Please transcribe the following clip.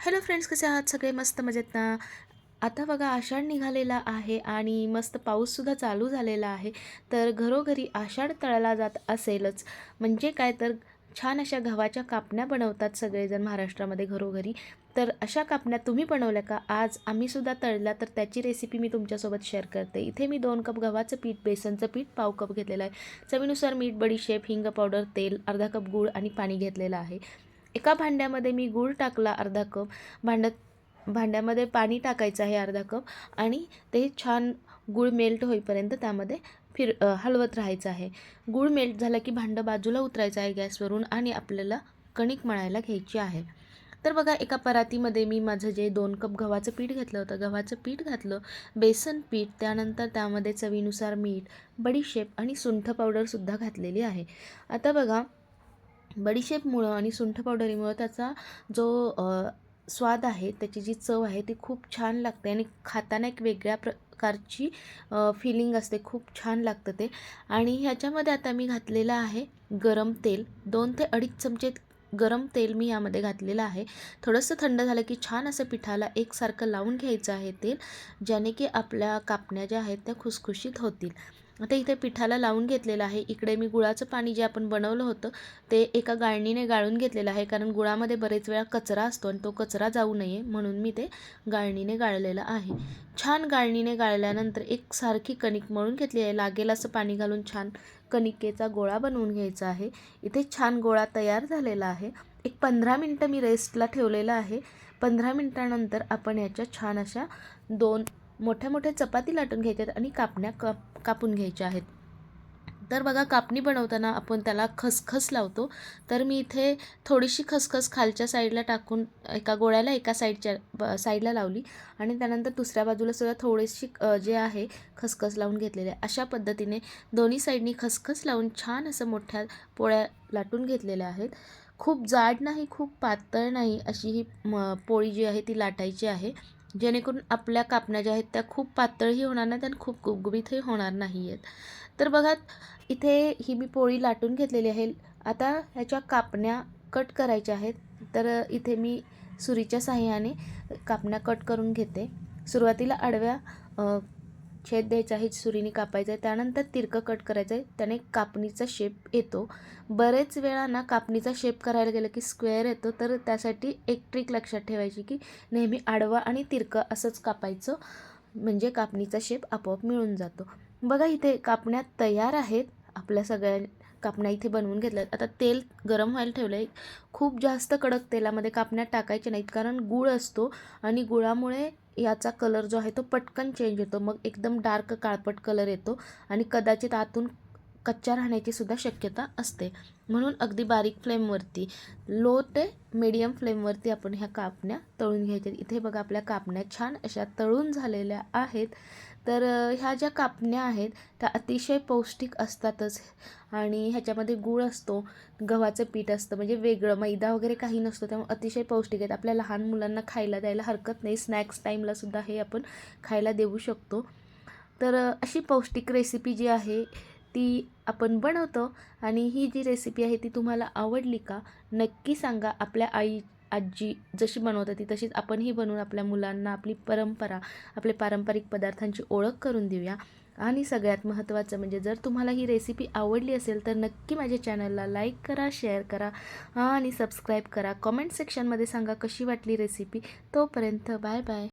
Hello friends कसे आहात? सगळे मस्त मजेत ना? आता बघा आषाढ निघालेला आहे आणि मस्त पाऊससुद्धा चालू झालेला आहे. तर घरोघरी आषाढ तळला जात असेलच. म्हणजे काय तर छान अशा गव्हाच्या कापण्या बनवतात सगळेजण महाराष्ट्रामध्ये घरोघरी. तर अशा कापण्या तुम्ही बनवल्या का? आज आम्हीसुद्धा तळल्या तर त्याची रेसिपी मी तुमच्यासोबत शेअर करते. इथे मी दोन कप गव्हाचं पीठ बेसनचं पीठ पाव कप घेतलेलं आहे. चवीनुसार मीठ बडीशेप हिंग पावडर तेल अर्धा कप गूळ आणि पाणी घेतलेलं आहे. एका भांड्यामध्ये मी गूळ टाकला अर्धा कप भांड्यात भांड्यामध्ये पाणी टाकायचं आहे अर्धा कप आणि ते छान गूळ मेल्ट होईपर्यंत त्यामध्ये फिर हलवत राहायचं आहे. गूळ मेल्ट झालं की भांडं बाजूला उतरायचं आहे गॅसवरून आणि आपल्याला कणिक मळायला घ्यायची आहे. तर बघा एका परातीमध्ये मी माझं जे दोन कप गव्हाचं पीठ घेतलं होतं. गव्हाचं पीठ घातलं बेसन पीठ त्यानंतर त्यामध्ये चवीनुसार मीठ बडीशेप आणि सुंठ पावडरसुद्धा घातलेली आहे. आता बघा बडीशेपमुळं आणि सुंठ पावडरीमुळं त्याचा जो स्वाद आहे त्याची जी चव आहे ती खूप छान लागते आणि खाताना एक वेगळ्या प्रकारची फिलिंग असते. खूप छान लागतं ते. आणि ह्याच्यामध्ये आता मी घातलेलं आहे गरम तेल. दोन ते अडीच चमचे गरम तेल मी यामध्ये घातलेलं आहे. थोडंसं थंड झालं की छान असं पिठाला एकसारखं लावून घ्यायचं आहे तेल ज्याने की आपल्या कापण्या ज्या आहेत त्या खुसखुशीत होतील. आता इथे पिठाला लावून घेतलेलं आहे. इकडे मी गुळाचं पाणी जे आपण बनवलं होतं ते एका गाळणीने गाळून घेतलेलं आहे. कारण गुळामध्ये बरेच वेळा कचरा असतो आणि तो कचरा जाऊ नये म्हणून मी ते गाळणीने गाळलेलं आहे. छान गाळणीने गाळल्यानंतर एक सारखी कणिक मळून घेतली आहे. लागेल असं पाणी घालून छान कणिकेचा गोळा बनवून घ्यायचा आहे. इथे छान गोळा तयार झालेला आहे. एक पंधरा मिनटं मी रेस्टला ठेवलेलं आहे. पंधरा मिनटानंतर आपण याच्या छान अशा दोन मोठ्या मोठ्या चपाती लाटून घ्यायच्यात आणि कापण्या काप कापून घ्यायच्या आहेत. तर बघा कापणी बनवताना आपण त्याला खसखस लावतो. तर मी इथे थोडीशी खसखस खालच्या साईडला टाकून एका गोळ्याला एका साईडच्या ब साईडला लावली. आणि त्यानंतर दुसऱ्या बाजूला सुद्धा थोडीशी जे आहे खसखस लावून घेतलेले. अशा पद्धतीने दोन्ही साईडनी खसखस लावून छान असं मोठ्या पोळ्या लाटून घेतलेल्या आहेत. खूप जाड नाही खूप पातळ नाही अशी ही म पोळी जी आहे ती लाटायची आहे. जेणेकरून आपल्या कापण्या ज्या आहेत त्या खूप पातळही होणार नाहीत आणि खूप गुबगुबीतही होणार नाही आहेत तर बघा इथे ही मी पोळी लाटून घेतलेली आहे. आता ह्याच्या कापण्या कट करायच्या आहेत. तर इथे मी सुरीच्या साह्याने कापण्या कट करून घेते. सुरुवातीला आडव्या छेद द्यायचा आहे सुरीने कापायचं आहे त्यानंतर तिरकं कट करायचं आहे त्याने कापणीचा शेप येतो. बरेच वेळा ना कापणीचा शेप करायला गेलं की स्क्वेअर येतो तर त्यासाठी एक ट्रिक लक्षात ठेवायची की नेहमी आडवा आणि तिरकं असंच कापायचं म्हणजे कापणीचा शेप आपोआप मिळून जातो. बघा इथे कापण्या तयार आहेत आपल्या सगळ्या कापण्या इथे बनवून घेतल्या आता तेल गरम व्हायला ठेवलं आहे खूप जास्त कडक तेलामध्ये कापण्या टाकायच्या नाहीत कारण गूळ असतो आणि गुळामुळे याचा कलर जो आहे तो पटकन चेंज होतो मग एकदम डार्क काळपट कलर येतो. आणि कदाचित आतून कच्च्या राहण्याची सुद्धा शक्यता असते. म्हणून अगदी बारीक फ्लेमवरती लो ते मीडियम फ्लेमवरती आपण ह्या कापण्या तळून घ्यायच्या. इथे बघा आपल्या कापण्या छान अशा तळून झालेल्या आहेत. तर ह्या ज्या कापण्या आहेत त्या अतिशय पौष्टिक असतातच. आणि ह्याच्यामध्ये गूळ असतो गव्हाचं पीठ असतं म्हणजे वेगळं. मैदा वगैरे काही नसतो त्यामुळे अतिशय पौष्टिक आहेत. आपल्या लहान मुलांना खायला द्यायला हरकत नाही. स्नॅक्स टाईमलासुद्धा हे आपण खायला देऊ शकतो. तर अशी पौष्टिक रेसिपी जी आहे ती आपण बनवतो आणि ही जी रेसिपी आहे ती तुम्हाला आवडली का नक्की सांगा. आपल्या आई आजी जशी बनवतात ती तशीच आपणही बनवून आपल्या मुलांना आपली परंपरा आपले पारंपरिक पदार्थांची ओळख करून देऊया. आणि सगळ्यात महत्त्वाचं म्हणजे जर तुम्हाला ही रेसिपी आवडली असेल तर नक्की माझ्या चॅनलला लाईक करा शेअर करा आणि सबस्क्राईब करा. कमेंट सेक्शनमध्ये सांगा कशी वाटली रेसिपी तोपर्यंत बाय बाय